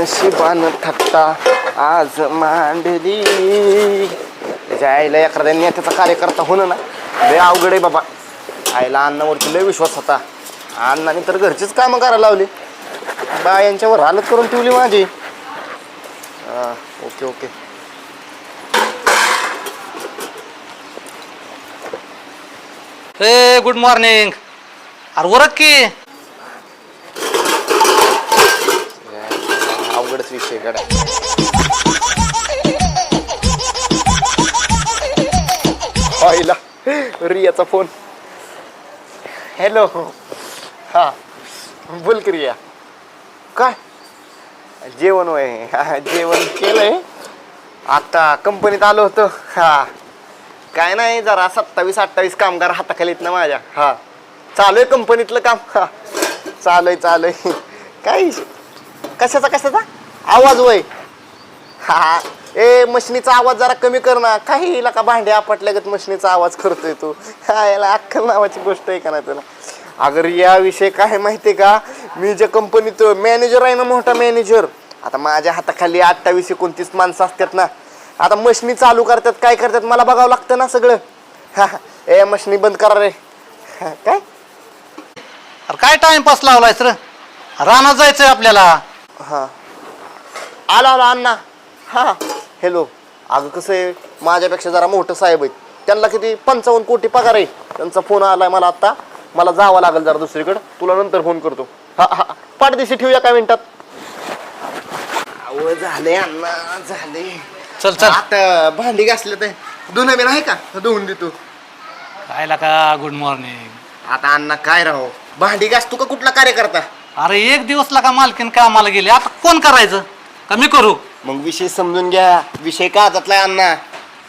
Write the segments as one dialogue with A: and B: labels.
A: नशिबान थट्टा आज मांडली. जायला एखाद्या नेत्याचा कार्यकर्ता होणं ना लय अवघड आहे बाबा. आईला अण्णावरती लय विश्वास होता. अण्णाने तर घरचीच कामं करायला लावली. बा यांच्यावर हालत करून ठेवली माझी. Okay okay.
B: ए गुड मॉर्निंग अरे वरक की.
A: विषय गड्या आईला रियाचा फोन. हॅलो. हा. बोल की रिया. काय? जेवण वय जेवण केलंय. आता कंपनीत आलो होतो. हा. काय नाही जरा सत्तावीस अठ्ठावीस कामगार हाताखाली आहेत ना माझ्या. हा. चालू आहे कंपनीतलं काम. हा. चालू आहे चालू आहे काय? कशाचा कशाचा? आवाज वय. हा ए मशनीचा आवाज जरा कमी कर ना. काही हिला का भांडे आपटल्यागत मशनीचा आवाज करतोय तू? हा याला अक्कल नावाची गोष्ट आहे का ना तुला अगर या विषय काय माहितीये का? मी ज्या कंपनीत मॅनेजर आहे ना मोठा मॅनेजर आता माझ्या हाताखाली अठ्ठावीस एकोणतीस माणसं असतात ना. आता मशनी चालू करतात काय करतात मला बघावं लागतं ना सगळं. हा ए मशनी बंद करा रे. हा, काय?
B: अरे काय टाइमपास लावलायस र? रानात जायचंय आपल्याला.
A: हा. आला आला अण्णा. हा हॅलो अगं कसं आहे माझ्यापेक्षा जरा मोठं साहेब आहेत. त्यांना किती पंचावन्न कोटी पगार आहे. त्यांचा फोन आलाय मला आता. मला जावं लागेल जरा दुसरीकडं. तुला नंतर फोन करतो. हा हा पाठदिशी ठेवूया काय मिनिटात. अहो झाले अण्णा झाले
B: चल चल.
A: आता भांडी घासले ते दोन बिन आहे का? धुवून देतो.
B: काय का गुड मॉर्निंग
A: आता अण्णा काय राहो? भांडी घासतो का कुठला कार्यकर्ता?
B: अरे एक दिवस का मालकीन कामाला गेले. आता कोण करायचं? का मी करू.
A: मग विषय समजून घ्या. विषय का जातलाय अण्णा?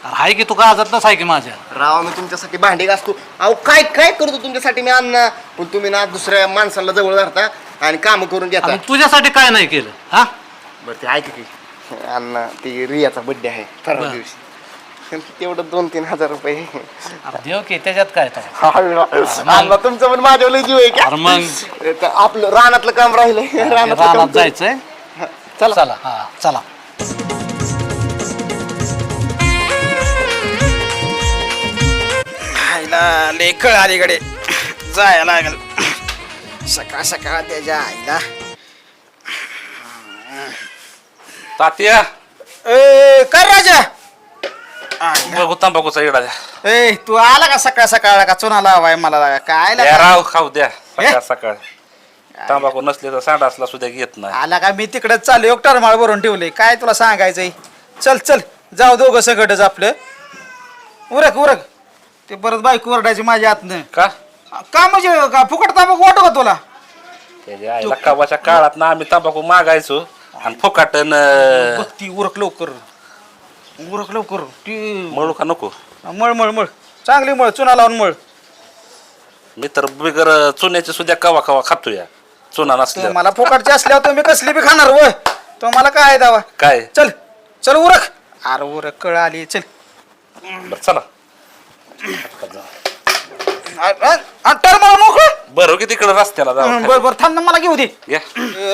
B: अरे हाय की तू का आजातलंच आहे की माझ्या?
A: राव मी तुमच्यासाठी भांडी घासतो. अहो काय काय करतो तुमच्यासाठी मी अण्णा? पण तुम्ही ना दुसऱ्या माणसाला जवळ धरता आणि काम करून घेता.
B: आणि तुझ्यासाठी काय नाही केलं हा?
A: बरं ते ऐक की. अण्णा ती रियाचा बड्डे आहे परवा
B: बरं.
A: दिवशी. तेवढं दोन तीन हजार रुपये.
B: अरे देव की त्याच्यात काय तर?
A: अण्णा तुमचं पण माझ्यावर लय जीव आहे
B: अरे मग.
A: का तर आपलं रानातलं काम राहिलंय. रानातलं काम
B: रानात
A: करू.
B: जायचंय?
A: चला.
B: चला. हा चला.
C: आईला लेखळ अलीकडे जायला लागल. सकाळ सकाळ त्याच्या आईला.
D: तात्या.
C: ए काय राजा?
D: बघू तंबाखूचा इडा द्या
C: ए तू आला का सकाळ सकाळ? का चुना लावाय मला? काय लागा?
D: राव खाऊ द्या. सकाळ सकाळ. तंबाखू नसले तर सांडासला सुद्धा घेत नाही.
C: आला का? मी तिकडे चालू एक टरमाळ भरून ठेवले काय तुला सांगायचंय? चल चल. जाऊ दोघं सगळंच आपलं. उरक उरक. ते परत बायको ओरडायची माझ्या हातनं.
D: का?
C: का म्हणजे? का फुकट तांबाखू वाटू का तुला?
D: त्याच्या आईला कवाच्या काळात ना आम्ही तंबाखू मागायचो. आणि फुकाटन
C: बघ ती उरक लवकर. उरक लवकर. ती
D: मळू का नको?
C: मळ मळ मळ. चांगली मळ चुना लावून मळ.
D: मी तर बिगर चुन्याची सुद्धा कवा कवा खातो या चुना नसल्या
C: मला फुकटची असल्यावर तुम्ही कसली बी खाणार वय. तो मला काय आहे दावा?
D: काय?
C: चल चल उरक. अरे उरक कळ आली. चल.
D: बरं चला.
C: अट्टर मला मोकळ.
D: बरं की तिकडे रस्त्याला जाऊ
C: बर बर थांब ना मला घेऊ दे. ए,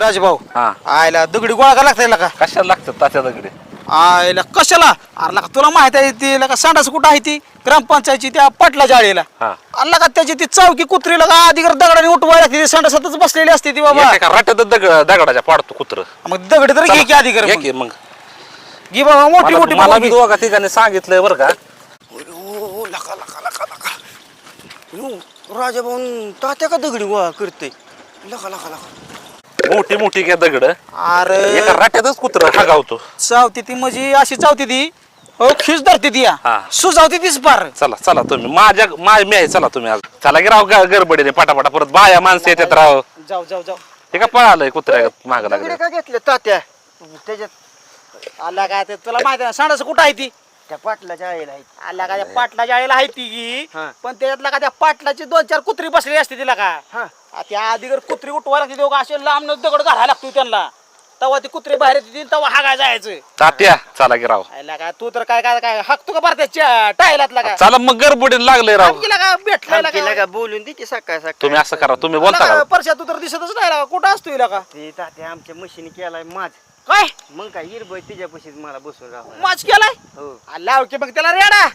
C: राजभाऊ
D: हा.
C: आयला दगडी गोळा का लागता का?
D: कशाला लागतात तात्या दगडी?
C: आयला कशाला? अरे लका तुला माहीत आहे ती लका सांडास कुठं आहे ती? ग्रामपंचायतची त्या पाटला जाळीला.
D: हा.
C: अल्ला का त्याची ती चौकी कुत्री लगा आधी दगडाने उठवायला लागते सांडासातच बसलेली असते ती बाबा.
D: एका राट्यात दगड दगडाच्या पाडतो कुत्र.
C: मग दगडी तर घे की आधी कर
D: घे
C: मग.
D: की मग.
C: घे बाबा मोठी
D: मला
C: मोठी
D: मला बी
C: घे.
D: दोघा ठिकाणी सांगितलंय बरं का.
C: ओ, लका लका लका लका. यो, राजाभाऊन तात्या का दगडी गोळा करते? लका लका लका.
D: मोठी मोठी घ्या दगड.
C: अरे.
D: एका राट्यातच कुत्र हागावतो
C: चावती ती म्हणजे अशी चावती ती. हो खिस धरते ती या.
D: हा.
C: सुजावती तीच पार.
D: चला चला तुम्ही. माझ्या माझ मी आहे चला तुम्ही आज चला की राव ग- गडबडीने पटापटा परत बाया माणसं येतात राव.
C: जाऊ जाऊ जाऊ.
D: हे का पळालंय कुत्र्या माग लागले?
C: का घेतले तात्या?
A: त्याच्यात
C: आला का ते तुला माहिती आहे सांडास कुठं आहे ती?
A: त्या पाटलाच्या आईला आहेत
C: आला का त्या पाटलाच्या आईला आहे ती की
A: हा.
C: पण त्याच्यातला का त्या पाटलाची दोन चार कुत्री बसली असते तिला का?
A: हा.
C: आ, त्या आधीगर कुत्री उठवा लागते दोघं असे लांब दगड घालायला लागतो त्यांना. तेव्हा ती कुत्री बाहेर येते तेव्हा हागाय जायचं.
D: तात्या चला की राव.
C: आयला का तू तर काय काय काय हाकतो का भारताच्या टायलातला का?
D: चला मग गडबडीन लागले राव.
C: का भेटला
A: तिला
C: का
A: का बोलून दे की सकाळ सकाळ.
D: तुम्ही असं करा तुम्ही बोलता का?
C: परश्या तू तर दिसतच नाही लागा. कुठं असतो हिला का
A: ते तात्या आमच्या मशीनी केलाय माझ
C: काय?
A: मग काय हिरबय तिच्यापाशीच मला बसून राहू
C: माच केलाय?
A: हो.
C: लाव की मग त्याला रेडा.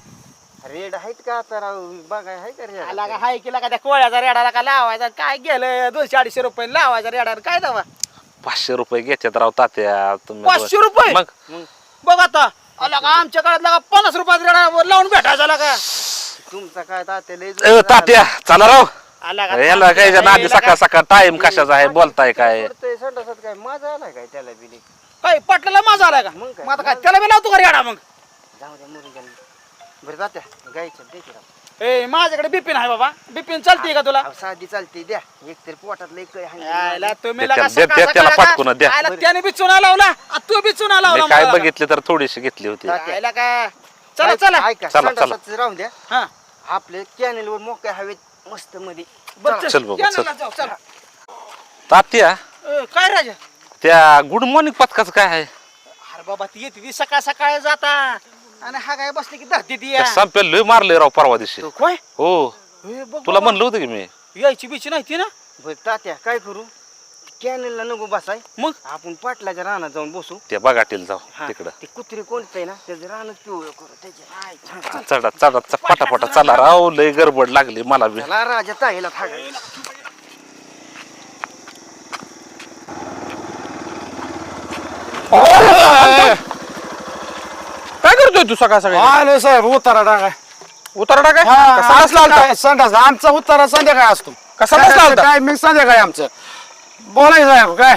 A: रेड आहेत का आता राव? बघाय आहे का
C: आला का?
A: रेड
C: हाय केला का त्या कोळ्याचा रेडाला का लावायचा? काय गेलं दोनशे अडीचशे रुपये लावायचा रेडा काय दावा?
D: पाचशे रुपये घेतात राव तात्या. तुम्ही
C: पाचशे रुपये?
D: मग?
A: मग?
C: बघ आता. आला का? आमच्या काळात लागा पन्नास रुपयात रेडा लावून भेटायचा लागा
A: तुमचा काय तात्या? लय
D: अ, तात्या चला राव.
C: आला का?
D: याला काय नादी सकाळ सकाळ टाइम कशाचा आहे? बोलताय काय?
A: पडतंय संडासात काय? माझा आलाय काय त्याला बी
C: काय पटलेला माझा आलाय का?
A: मग काय?
C: मग आता काय? त्याला बी लावतो का रेडा मग?
A: जाऊ द्या मरून गेलं बरं गायचं राव.
C: ए माझ्याकडे बिपिन आहे बाबा. बिपिन चालते का तुला?
A: अहो, साधी चालते द्या. एक तरी पोटात लय काय हाणली.
C: यायला
A: माझी.
C: तुम्ही
D: द्या
C: लगा
D: त्याला-
C: सकाळ
D: द्या त्याला
C: सकाळ
D: पाटकून
C: लगा-
D: द्या.
C: यायला त्याने बी चुना लावला. आ, तू बी चुना लावला
D: मी काय
C: मला.
D: बघितले तर थोडीशी घेतली होती.
A: तात्या.
C: यायला का? चला
A: ऐक-
C: चला.
A: ऐका
D: चला, चला.
A: राहून द्या.
C: हा.
A: आपले कॅनेल वर मोकळ्या हवेत मस्त मध्ये.
D: चल.
C: या
D: चल.
C: ना, जाऊ, चला.
D: तात्या.
C: काय राजा?
D: त्या गुड मॉर्निंग पथकाचं काय आहे?
C: अरे बाबा ती येते ती सकाळ सकाळ जाता. आणि हा काय बसली की धरती ती
D: त्या संपेल लय मारले राव परवा दिवशी.
C: काय
D: हो.
C: बघ
D: तुला
C: बाबा.
D: म्हणलं होतं की मी.
C: यायची बिची नाही ती ना?
A: बरं तात्या काय करू? कॅनेलला नको बसाय.
C: मग?
A: आपण पाटलाच्या रानात जाऊन बसू.
D: त्या बघाटील जाऊ
A: हा,
D: तिकडं.
A: ते कुत्री कोणतं आहे ना त्याचं रानच पिवळं करू त्याच्या
D: चढा चढा च- पटापटा चला राव लय गडबड लागली मला बी.
A: त्याला राजा ताईला थागायला
E: काय करतोय तू सकाळ सकाळी?
B: आलो साहेब उतारा टाकाय.
E: उतारा टाकाय? कसा बसला होता
B: संडास आमचा उतारा संध्याकाळी असतो.
E: कसा बसला होता
B: टायमिंग संध्याकाळी आमचं. बोलाय साहेब काय?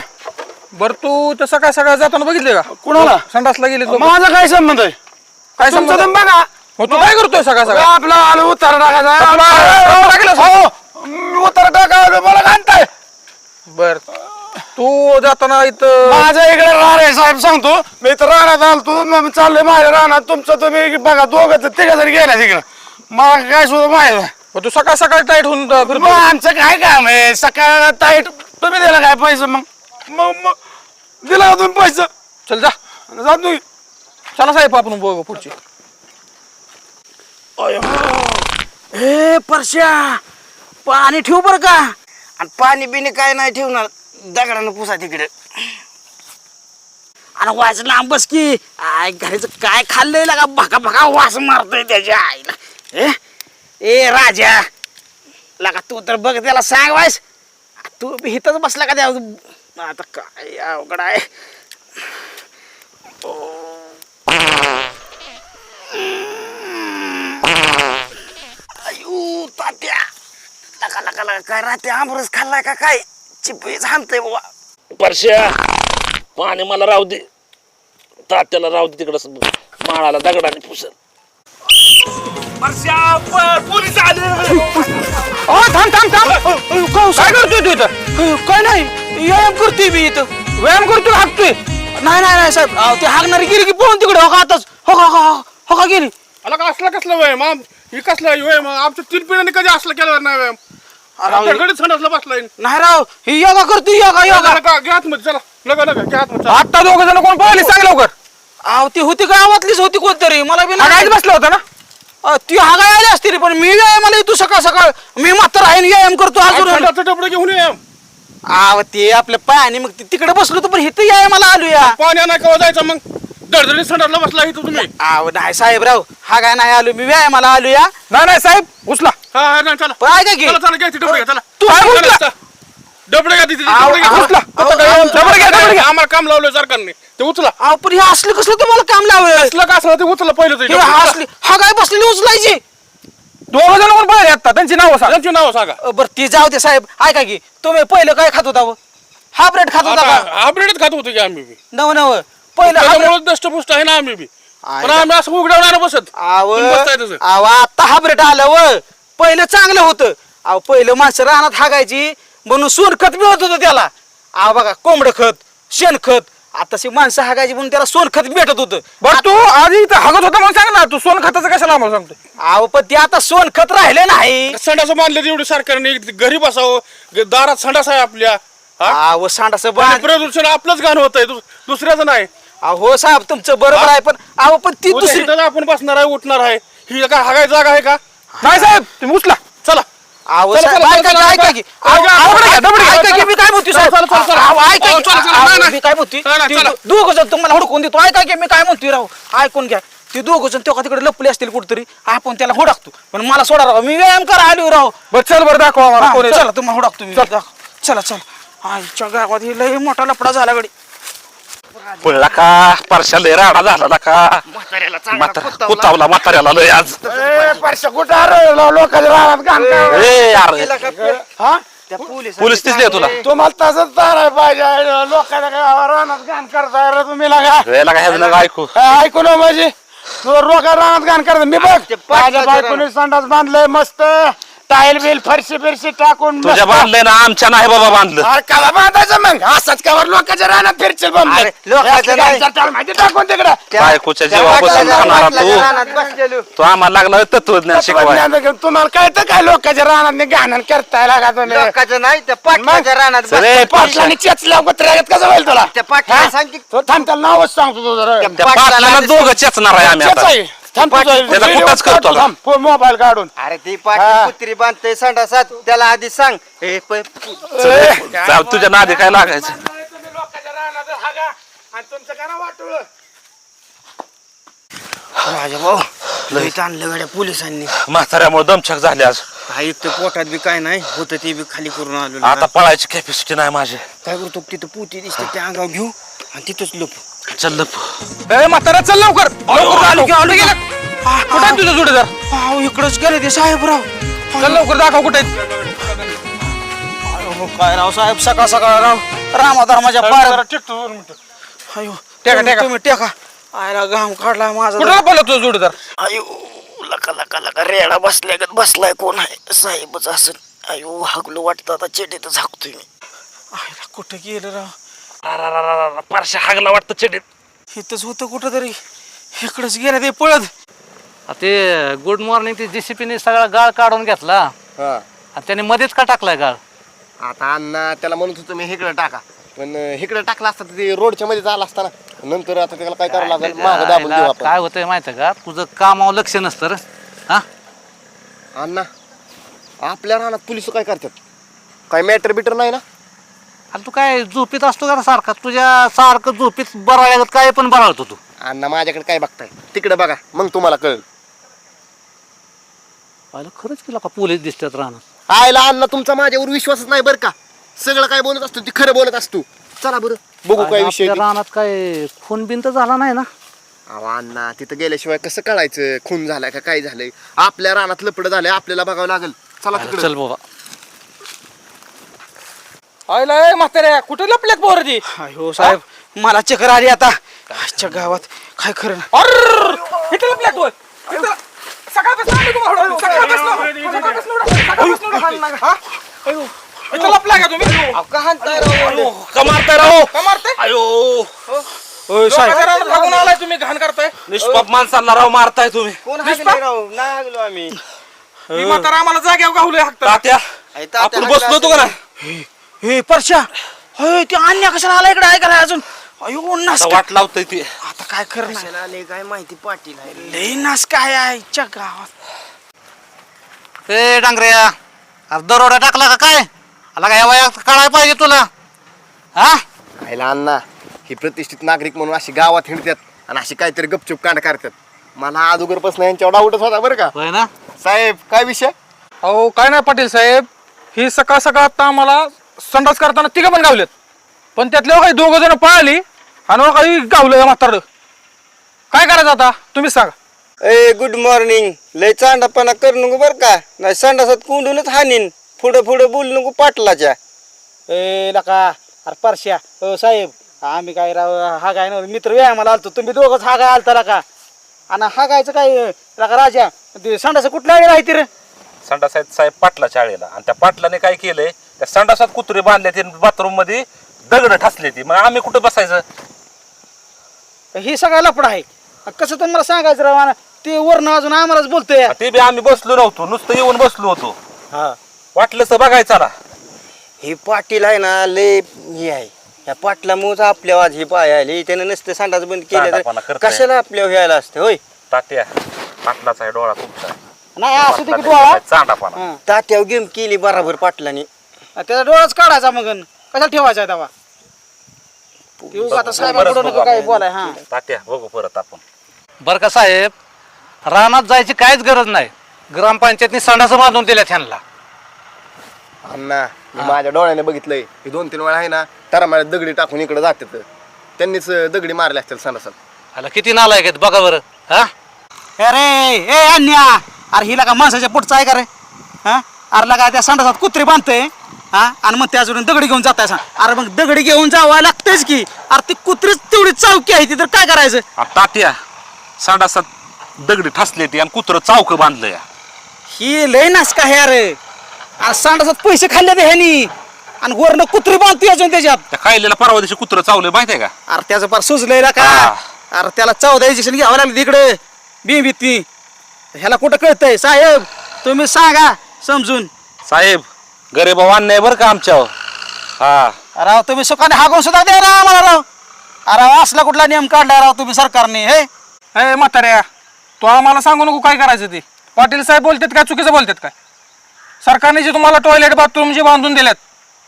E: बर तू तर सकाळ सकाळ जाताना बघितले का?
B: कुणाला?
E: संडासला गेले लोक.
B: माझा काय संबंध आहे?
E: काय
B: तुमचं
E: संबंध?
B: बघा.
E: मग तू काय करतोय सकाळ सकाळ?
B: आपला आलो उतारा टाकायचा? हो मी उतारा टाकायला मला घालताय.
E: बर. तू जाताना इथं
B: माझ्या इकडे राहणार आहे साहेब सांगतो. मी तर राहण्यात आलतो मग चाललोय माझ्या राहणार तुमचं तुम्ही बघा दोघं तिघ जरी गेल्या तिकडं. मला काय सुद्धा माहीत नाही.
E: मग तू सकाळ सकाळ टाईट होऊन अं,
B: मग आमचं काय काम आहे? सकाळ ताईट तुम्ही दिला काय पैसे मग? मग मग. दिला का तुम्ही पैसे.
E: चल जा.
B: जा तुम्ही
E: चला साहेब आपण बघू पुढची.
C: ए परश्या. पाणी ठेव बर का?
A: आणि पाणी बिणी काय नाही ठेवणार. दगडानं पुसा तिकडे.
C: आणि वाज लांब बस की. आय घरीच काय खाल्लंय लागा? भका भका वास मारतोय त्याच्या आईला. ए ए राजा. लागा तू तर बघ त्याला सांग वायस तू बी इथंच बसला का त्या आता काय अवघड आहे.
A: अयो तात्या. लका लका लका काय राहते? आमरस खाल्लाय का काय? चिपळीच हाणतंय बाबा.
D: परश्या पाणी मला राहू दे. तात्याला राहू दे तिकडं माळाला दगडाने पुसल. पोलीस आले.
E: ओ थांब थांब थांब. काय करतोय तू इथं?
C: काय नाही. व्यायाम करतोय मी इथं.
E: व्यायाम करतोय हाकतोय.
C: नाही नाही नाही साहेब. अहो, ते हागणारी गेली की पळून तिकडे. हो का आताच? हो का हो का, हो का गेली?
F: आला का असला कसला व्यायाम? आम ही कसला व्यायाम? आमच्या तीन पिढ्यांनी कधी असलं केलं नाही व्यायाम? गडगडीत संडासला बसलाय.
C: नाही राव ही योगा करतोय योगा योगा.
F: चला का घ्या आतमध्ये चला. नका नका घ्या आतमध्ये चला.
E: आता दोघ जण कोण पळाले सांग लवकर.
C: ती होती गावातलीच होती कोणतरी. मला बी नाही
E: बसला होता ना?
C: अ, ती हागाय आली असती रे पण मी व्यायामाला येतो सकाळ सकाळ. मी मात्र आहे आणि व्यायाम करतो
F: आज
C: अजून.
F: संडासचं घेऊन ये.
C: अहो ते आपल्या पायाने मग ते तिकडे बसलो तर पण इथं व्यायामाला आलो या
F: पाणी नाही कवा जायचं मग? दडदडीत संडासला बसला इथं तुम्ही.
C: अहो नाही साहेबराव हागाय नाही आलो मी व्यायामाला आलो या
E: नाही नाही साहेब उचला.
F: हा हा नाही चला.
C: पण ऐका की.
F: चला चला घ्या डबडे घ्या चला.
E: तू काय
F: चला,
E: उचला?
F: चला. डबडे घ्या तिथे
C: आव,
F: डबडे घ्या.
C: आव,
F: उचला.
C: आव,
F: आता काय
C: आव,
F: डबडे घ्या डबडे घ्या. आम्हाला काम लावलं सरकारने. ते उचला.
C: अहो पण हे असलं कसलं तुम्हाला काम लावलं?
F: असलं का असलं ते उचला पहिलं ते
C: हे
F: डबडे.
C: असली हागाय बसलेली उचलायची?
E: दोघ जण कोण पळाले आता? त्यांची नावं सांग.
F: त्यांची नाव सांगा.
C: अ, बरं ती जाऊ दे साहेब. ऐका की तुम्ही पहिलं काय खात होता हा ब्रेड खात होता का?
F: आता हायब्रिडच खात होतो की आम्ही. बी
C: नव नव. पहिलं
F: त्याच्यामुळे दष्टपुष्ट आहे ना आम्ही बी. पण आम्ही असं उघड्यावर बसत. तुम्ही बसताय तसं.
C: अहो आता हा आलं व. पहिलं चांगलं होतं. अहो पहिलं माणसं रानात हागायची म्हणून सोनखत मिळत होतं त्याला. अहो बघा कोंबड खत शेणखत. आताशी माणसं हागायची म्हणून त्याला सोनखत भेटत होतं.
E: बरं तू आधी इथं हगत होता म्हणून सांग ना. तू सोन खताचं कशाला आम्हाला सांगतो?
C: अहो पण ते आता सोनखत राहिले नाही.
F: संडास बांधले एवढी सरकारने घरी बसावं. ग- दारात संडास आहे आपल्या. हा?
C: अहो सांडास
F: आणि
C: बांध
F: प्रदूषण आपलंच घाण होत आहे दुसऱ्याचं नाही.
C: अहो साहेब तुमचं बरोबर आहे पण अहो पण ती दुसरी
F: आपण बसणार आहे उठणार आहे. ही काय हागाय जागा आहे का?
E: नाही साहेब. तुम्ही उचला.
F: चला.
C: अहो
F: चला,
C: साहेब,
F: चला,
C: ऐका
F: चला,
C: की, ऐका
F: चला.
C: की.
F: चला,
C: अहो,
F: चला,
C: अहो,
F: दबडी घ्या, दबडी घ्या,
C: ऐका
F: चला.
C: की, मी काय म्हणते
F: चला, चला, चला, चला.
C: अहो, ऐका
F: अहो,
C: की,
F: चला, चला,
C: अहो,
F: नाही, नाही.
C: मी काय म्हणते
F: नाही, नाही, चला.
C: दोघ जण तुम्हाला हुडकून देतो. ऐका की मी काय म्हणतोय राव? ऐकून घ्या. ते दोघ जण तेव्हा तिकडे लपले असतील कुठतरी. आपण त्याला हुडकतो. पण मला सोडा राव. मी व्यायाम करा आलो राव.
E: बरं चल बरं दाखवा
C: हा,
E: कोण आहे.
C: चला तुम्हाला हुडकतो मी. चला. चला आईच्या गावात हे लय मोठा लपडा झाला गडी.
D: पळला का परशा लय राडा झाला का म्हातारा- कुतावला म्हाताऱ्याला लय आज.
B: ए, परश्या कुठं आलं? लोकांच्या रानात घाण काय?
D: ए यार
B: हा?
D: पोलीस दिसले तुला?
B: तुम्हाला तसंच चालाय पाहिजे लोकांच्या काय रानात घाण करताय रे तुम्ही लागा.
D: वेळेला काय ह्याचं नका ऐकू.
B: काय ऐकू ना माझी. रोगा रानात घाण करता मी बघ माझ्या बायकोने संडास बांधलंय मस्त. टाईल बिल फरशी बिरशी टाकून
D: तुझ्या
B: मस्त.
D: बांधलंय ना आमच्या नाही बाबा बांधलं.
B: अरे काला बांधायचं मग? असंच कावर लोकांच्या रानात फिरशील
A: अरे, लोकांच्या नाही.
B: माहिती टाकून तिकडं.
D: बायकोच्या जीवापासून खाणारा तू? तू आम्हाला लागला तत्वज्ञान शिकवाय
B: तत्वज्ञान घेऊन तुम्हाला कळतं काय लोकांच्या रानात घाण करताय लागा तुम्ही?
A: लोकांचं नाही त्या पाटलाच्या रानात
D: सरे
B: पाटलाने चेचल्या कुत्र्यात कसं होईल तुला?
A: त्या पाटलाला
B: हा?
A: सांग की-
B: तो थांब त्याला नावच सांगतो तू जरा.
D: त्या पाटलाला दोघं चेचणार आहे आम्ही
B: चेच
D: आता.
B: थांब तुझा
D: त्याला
B: व्हिडिओ
D: कुठंच करतो
B: काढतो, थांब. फो- मोबाईल काढून.
A: अरे ती
B: हा.
A: पाटील कुत्री बांधते संडासात त्याला आधी सांग. हे प-
B: ए,
D: चाल, तुझ्या नादी काय लागायचं?
B: तुम्ही लोकांच्या रानात हागा आणि तुमचं काय ना वाटोळं
C: राजा भाऊ लय आणलं गाड्या पोलिसांनी.
D: म्हाताऱ्यामुळे दमछक झाले आज.
C: हा एक तर पोटात बी काय नाही होतं ते बी खाली करून आलो
D: आता पळायची कॅपॅसिटी नाही माझी.
C: काय करतो तिथं पोती दिसते त्या अंगावर घेऊ आणि तिथंच लपू.
D: चल लप.
E: ए म्हातारा चल लवकर. लवकर आलो आलो. गेला? कुठे आहे तुझं जोडीदार?
C: अहो इकडंच गेले ते साहेबराव.
E: चल लवकर दाखव कुठे आहेत.
C: अहो, काय राव साहेब सकाळ सकाळ राव. पार
B: टिकतो दोन मिनिटं.
C: अयो
E: टेका, टेका.
C: तुम्ही टेका. आयला घाम काढला माझा.
E: कुठं लपवलं तुझं जोडीदार?
C: अयो लका लका लका रेडा बसलाय का बसलाय कोण आहे? साहेबच असं अयो हागलो वाटतं आता चेटीत झाकतोय मी. आयला कुठं गेलं राव?
D: पारशा हागला वाटतं चेडीत.
C: इथंच होतं कुठं तरी इकडंच गेलं ते पळत.
G: आ ते गुड मॉर्निंग ते जेसीपीने सगळा गाळ काढून घेतला. आणि त्याने मध्येच का टाकलाय गाळ?
A: आता अण्णा त्याला म्हणत होतो मी इकडे टाका. पण इकडे टाकला असता तर ते रोडच्या मध्ये झाला असता ना. नंतर आता त्याला काय करावं लागेल? माग दाबून देऊ आपण.
G: काय होतंय माहितीये का? तुझं कामावर लक्ष नसतं रे. हा?
A: अण्णा आपल्या रानात पोलीस काय करतात? काय मॅटर बिटर नाही ना?
G: आणि तू काय झोपीत असतो का सारखा? तुझ्या सारखं झोपीत बराळ्यागत काय पण बराळतो तू.
A: अण्णा माझ्याकडे काय बघताय? तिकडे बघा मग तुम्हाला कळेल.
G: पाहिलं खरंच केलं का पोलीस दिसतात राहणार
A: आयला अण्णा तुमचा माझ्यावर विश्वासच नाही बरं का? सगळं काय बोलत असतो ती खरं बोलत असतो. चला बरं बघू काय विषय ते.
G: रानात काय खून बिन तर झाला नाही ना?
A: अहो अण्णा तिथं गेल्याशिवाय कसं कळायचं? खून झालाय का काय झालंय? आपल्या रानात लपड झालंय आपल्याला बघावं लागेल. चला तिकडे.
G: चल बाबा.
E: आयला ए म्हाताऱ्या कुठे लपल्यात पोरं ती?
C: अयो साहेब मला चक्कर आली आता. आजच्या गावात काय खरं? नाही.
E: अर इथे लपल्यात होय. इथं सकाळपासून आम्ही तुम्हाला हुडकतो. सकाळपासून सकाळपासून हुडकतो. सकाळपासून हुडकतो. हा? इथं का तुम्ही?
D: का मारताय राव?
E: का मारताय?
D: अयो
C: ओय साहेब.
E: लोकांच्या रानात भागून आलाय तुम्ही घाण करताय.
D: निष्पाप माणसांना राव मारताय तुम्ही.
A: कोण हागले राव? नाही हागलो आम्ही
E: ही म्हातारा आम्हाला जाग्यावर गावलंय
D: तात्या आपण बसलो होतो का नाही?
C: हे परशा होय ते अन्य कशाला आला इकडे? ऐकायला अजून. अयो नास
D: आता वाट लावतय ती.
C: आता काय नाही
A: आले काय माहिती पाटील आहे.
C: लय नास काय आहे आजच्या गावात.
G: ए डांगऱ्या अरे दरोडा टाकला का काय? आला का या वयात? पाहिजे तुला. हा?
A: खायला अण्णा ही प्रतिष्ठित नागरिक म्हणून अशी गावात हिंडतात आणि अशी काहीतरी गपचूप कांड करतात मला अगोदरपासून यांच्यावर डाऊटच होता बरं का.
G: होय ना?
A: साहेब काय विषय?
E: अहो काय नाही पाटील साहेब. ही सकाळ सकाळ आता आम्हाला संडास करताना तिघं पण गावलेत. पण त्यातले काही दोघं जण पळाली आणि काही गावलं म्हातारं. काय करायचं आता? तुम्हीच सांगा.
H: ए गुड मॉर्निंग लय चांडापणा करू नको बर का. नाही संडासात कुंडूनच हानीन. पुढं पुढं बोलू नको पाटलाच्या.
C: ए लका अरे परश्या. हो साहेब आम्ही काय राव हा गाय नव्हतं. मित्र व्यायामाला आलतो. तुम्ही दोघंच हा गाय आलता लका आणि हा गायचं काय लका राजा. ते संडास कुठल्या वेळी राहते रे?
D: संडास आहेत साहेब पाटलाच्या आळीला आणि त्या पाटलाने काय केलंय? त्या संडासात कुत्रे बांधले ते बाथरूममध्ये दगड ठसले ती. मग आम्ही कुठं बसायचं?
C: हे सगळा लपडा आहे. कसं तुम्हाला सांगायचं राव आणि ते वरनं अजून आम्हालाच बोलतोय.
D: ते बी आम्ही बसलो नव्हतो. नुसतं येऊन बसलो होतो.
H: हा.
D: वाटलं तर बघायचं ना
H: हे पाटील आहे ना लय हे आहे. या पाटला मोज आपल्या आज हे पाय आले. त्यानं नसतं संडास बंद केलं
D: सांडापाना
H: तर
D: करताय.
H: कशाला आपल्या व्हायला असतं होय?
D: तात्या पाटलाचा आहे डोळा तुमचा
C: नाही असू दे की डोळा.
D: चांडापाना
C: हा.
H: तात्याव गेम केली बराबर पाटलाने.
C: त्याचा डोळाच काढायचा मग कशाला ठेवायचा आहे आता साहेबांकडून
D: बरंच
C: नको काय बोलाय हा.
D: तात्या बघू परत आपण.
E: बरं का साहेब रानात जायची काहीच गरज नाही. ग्रामपंचायतनी संडासं बांधून दिल्या त्यांना
A: अण्णा मी माझ्या डोळ्याने बघितलंय. हे दोन तीन वेळा आहे ना तर मला दगडी टाकून इकडे जातात. त्यांनीच दगडी मारल्या असतील सणासण
E: आला किती नालायक आहेत बघा बरं हा?
C: अरे ए अन्या! अरे हिला का माणसाच्या पोटचा आहे का रे? हा? अरे लगा त्या संडासात कुत्री बांधतोय. हा? आणि मग त्या जोडून दगडी घेऊन जाताय सांग. अरे मग दगडी घेऊन जावं लागतेच की. अरे ती कुत्रीच तेवढी चावकी आहे ती तर काय करायचं?
D: आ, तात्या सांडासात दगडी ठसले ती आणि कुत्र चावक बांधलं या.
C: ही लय नास का हे अरे. अरे संडासात पैसे खाल्ले ते ह्यानी. आणि वरनं कुत्री बांधतोय अजून त्याच्यात.
D: त्या खायलेला परवा दिवशी कुत्र चावलं माहितीये का?
C: अरे त्याचं फार सुचलंय ना का?
D: हा.
C: अरे त्याला चौदा इंजेक्शन घ्यावं लागलं तिकडे. बिंबीत ती ह्याला कुठं कळतंय? साहेब तुम्ही सांगा समजून.
D: साहेब गरीबाव अन्याय बरं का आमच्यावर? हा.
C: राव तुम्ही सुखाने हागून सुद्धा द्या ना आम्हाला राव. अरे असला कुठला नियम काढलाय राव तुम्ही सरकारने हे?
E: ए म्हाताऱ्या तो आम्हाला सांगू नको काय करायचं ते. पाटील साहेब बोलतात काय चुकीचं बोलतात काय? सरकारने जे तुम्हाला टॉयलेट बाथरूम जे बांधून दिल्यात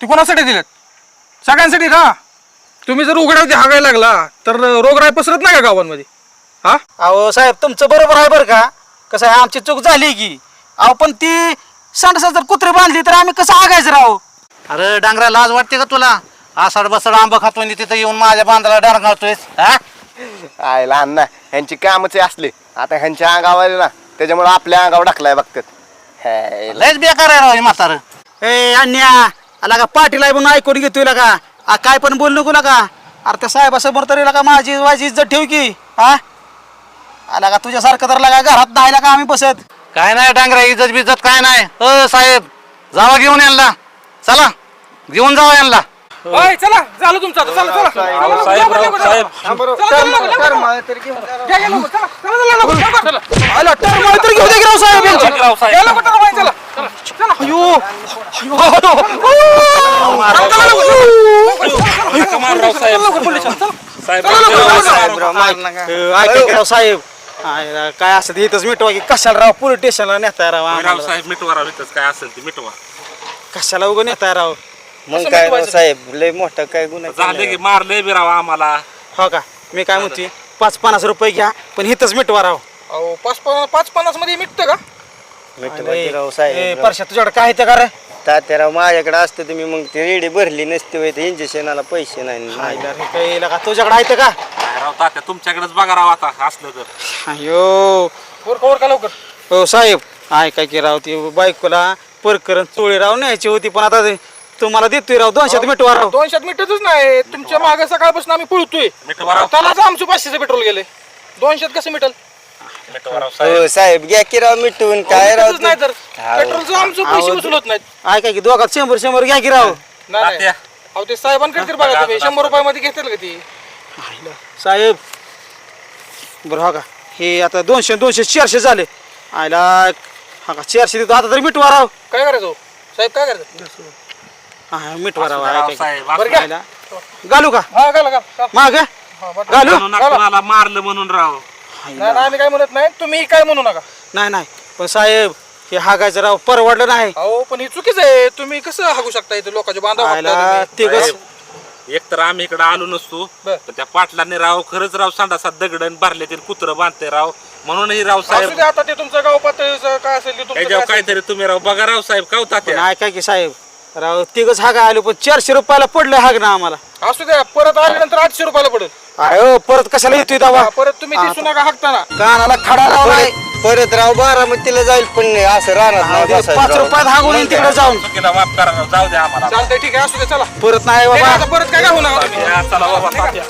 E: ते कोणासाठी दिलेत? सगळ्यांसाठी का? तुम्ही जर उघड्यावरती हागायला लागला तर रोगराई पसरत नाही का गावांमध्ये? हा?
C: अहो साहेब तुमचं बरोबर आहे बरं का? कसं आहे आमची चूक झाली की. अहो पण ती सांडसा जर कुत्रे बांधली तर आम्ही कसं आगायचं राव?
E: अरे डांगरा लाज वाटते का तुला? आसाड बसाड आंबा खातोय आणि तिथं येऊन माझ्या बांधाला डांगळतोय हा?
A: आयला अण्णा ह्यांची कामच हे असले. आता ह्यांच्या अंगावर ना त्याच्यामुळे आपल्या अंगावर टाकलाय बघतात.
E: लयच बेकार आहे राव हे म्हातारं.
C: ए अन्या आला का पाटील आहे म्हणून ऐकून घेतोय का आ, काय पण बोल नको का अरे त्या साहेबासमोर तरी का माझी माझी इज्जत ठेव की हा? आला का तुझ्यासारखं तर लागा घरात नाही का आम्ही बसत.
E: काय नाही डांगरा इज्जत बिज्जत काय नाही. अ साहेब जावा घेऊन यांना. चला घेऊन जावा यांना.
F: चला झालं तुमचं आता. चला चला.
D: साहेब राव साहेब
C: आला टर्म तर घेऊ दे की राव साहेब यांची.
D: राव साहेब
C: अयो
D: कमाल राव साहेब साहेब
C: ऐका की राव साहेब. काय असं ते इथंच मिटवा की कशाला राव? पोलीस स्टेशनला नेताय राव
D: राव
C: आम्हाला.
D: साहेब मिटवा राव इथंच काय असेल ते मिटवा.
C: कशाला उगं नेताय राव?
H: मग काय राव साहेब लय मोठा काय गुन्हा
D: झाले. की मारले बी राव आम्हाला.
C: हो का? मी काय म्हणते पाच पन्नास रुपये घ्या पण इथंच मिटवा राव.
E: अहो पाच पन्नास पाच पन्नासमध्ये मिटतं का?
H: मिटवायची राव
C: ए,
H: साहेब.
C: परश्या तुझ्याकडे काय ते का रे
H: तात्याराव माझ्याकडे असतं तुम्ही मग ते रेडी भरली नसते होय इंजेक्शनाला पैसे नाही.
C: लगा तुझ्याकडे आहे ते का?
D: काय राव तात्या तुमच्याकडेच बघा राव आता असलं तर.
C: अयो
E: वर का लवकर?
C: हो साहेब आहे काय की राव ती बायकोला परकरण चोळी राव न्यायची होती पण आता ते तुम्हाला देतोय राव दोनशेत मिटवा राव.
E: दोनशेत मिटतच नाही. तुमच्या मागे सकाळपासून आम्ही पळतोय.
D: मिटवा राव.
E: त्यालाच आमचं पाचशेचं पेट्रोल गेले दोनशेत कसं मिटल?
D: साहेब.
H: हो साहेब घ्या की राव मिटवून काय राव
E: नाही तर.
H: हाव.
E: पेट्रोलचं आमचं पैसे नाहीत.
C: की दोघात शंभर शंभर घ्या की राव.
E: नाही, नाही.
D: तात्या.
E: अहो ते साहेबांकडे तर बघा तुम्ही. शंभर रुपयामध्ये घेतील का ती?
C: साहेब. बरं हो का. हे आता दोनशे दोनशे चारशे झाले. आयला हा का चारशे देतो. आता तरी मिटवा राव.
E: काय करायचं हो? साहेब काय करायचं
C: हा मिटवा राव
D: राव साहेब
E: बरं.
C: आयला. घालू का?
E: हा घाला घाला.
C: माग? घालू?
D: म्हणून आपल्याला मारलं म्हणून राव.
E: नाही नाही, आम्ही काय म्हणत नाही. तुम्ही काय म्हणू नका.
C: नाही नाही. पण साहेब हे हागायचं राव परवडलं नाही.
E: अहो पण हे चुकीचं आहे. तुम्ही कसं हागू शकता इथे लोकांचे बांधव
C: आयला
E: हाकताय
C: ते
E: तुम्ही.
C: कस
D: एक तर आम्ही इकडे आलो नसतो.
E: बर.
D: तर त्या पाटलाने राव खरंच राव संडासात दगडन भरले ते कुत्र बांधते राव. म्हणूनही राव
E: असू
D: साहेब
E: दे आता ते तुमचं गाव पातळीचं काय असेल ते तुमचं
D: त्याच्यावर
E: काय असेल.
D: काहीतरी तुम्ही राव बघा राव साहेब का होता
C: पण ऐका की साहेब राव तिघच हागा आलो पण चारशे रुपयाला पडलं हाग ना आम्हाला.
E: असू द्या परत आल्यानंतर आठशे रुपयाला पडेल.
C: अरे हो, परत कशाला येतोय दावा?
E: हा, परत तुम्ही ती सुनाका हाकताना.
C: कानाला खडा लावलाय.
H: परत परत राव बारामतीला जाईल पण नाही असं राहणार
C: पाच. रुपयात हागून येईन तिकडे जाऊन.
D: चुकीला माफ करा जाऊ द्या आम्हाला.
E: चालतंय ठीक आहे असू दे चला.
C: परत नाही बाबा.
E: आता परत काय होणार
D: चला बाबा तात्या.